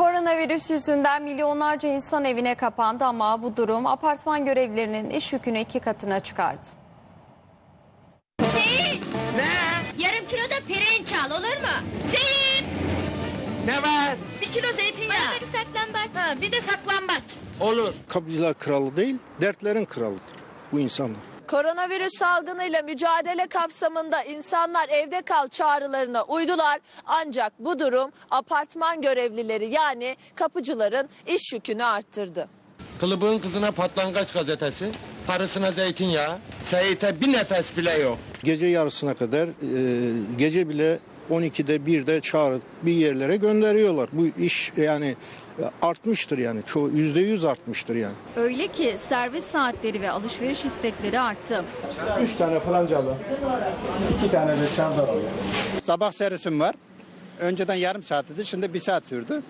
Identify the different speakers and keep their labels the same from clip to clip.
Speaker 1: Koronavirüs yüzünden milyonlarca insan evine kapandı ama bu durum apartman görevlilerinin iş yükünü iki katına çıkardı.
Speaker 2: Seyit
Speaker 3: Ne?
Speaker 2: yarım kilo da pirinç al olur mu? Seyit
Speaker 3: Ne var?
Speaker 2: bir kilo zeytinyağı. Bana da bir saklambaç. Ha, bir de saklambaç.
Speaker 3: Olur.
Speaker 4: Kapıcılar kralı değil, dertlerin kralıdır bu insanlar.
Speaker 5: Koronavirüs salgınıyla mücadele kapsamında insanlar evde kal çağrılarına uydular. Ancak bu durum apartman görevlileri yani kapıcıların iş yükünü arttırdı.
Speaker 3: Kılıbığın kızına patlangaç gazetesi, karısına zeytinyağı, Seyit'e bir nefes bile yok.
Speaker 4: Gece yarısına kadar, e, gece bile 12'de 1'de çağırıp bir yerlere gönderiyorlar. Bu iş yani artmıştır yani. Çoğu %100 artmıştır yani.
Speaker 1: Öyle ki servis saatleri ve alışveriş istekleri arttı.
Speaker 6: Üç tane francalı, iki tane de çantalı.
Speaker 7: Sabah servisim var. Önceden yarım saat idi, şimdi bir saat sürdü.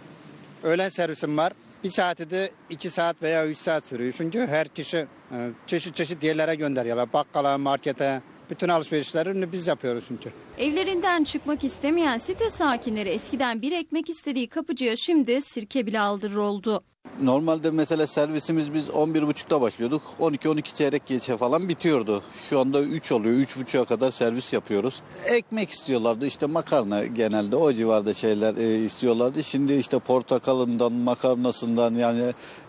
Speaker 7: Öğlen servisim var. Bir saati de iki saat veya üç saat sürüyor. Çünkü her kişi e, çeşit çeşit yerlere gönderiyorlar. Bakkala, markete, bütün alışverişlerini biz yapıyoruz çünkü.
Speaker 1: Evlerinden çıkmak istemeyen site sakinleri eskiden bir ekmek istediği kapıcıya şimdi sirke bile aldırır oldu.
Speaker 8: Normalde mesela servisimiz biz 11.30'da başlıyorduk. 12-12 çeyrek geçe falan bitiyordu. Şu anda 3 oluyor. 3.30'a kadar servis yapıyoruz. Ekmek istiyorlardı işte makarna genelde o civarda şeyler e, istiyorlardı. Şimdi işte portakalından makarnasından yani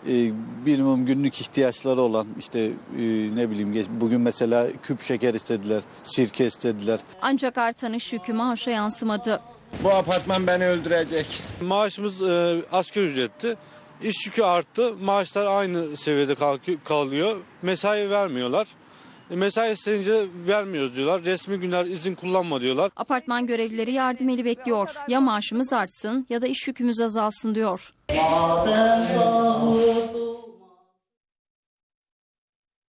Speaker 8: e, minimum günlük ihtiyaçları olan işte e, ne bileyim bugün mesela küp şeker istediler, sirke istediler.
Speaker 1: Ancak artan iş yükü maaşa yansımadı.
Speaker 3: Bu apartman beni öldürecek.
Speaker 9: Maaşımız e, asgari ücretti. İş yükü arttı. Maaşlar aynı seviyede kalıyor. Mesai vermiyorlar. E, mesai istenince vermiyoruz diyorlar. Resmi günler izin kullanma diyorlar.
Speaker 1: Apartman görevlileri yardım eli bekliyor. Ya maaşımız artsın ya da iş yükümüz azalsın diyor.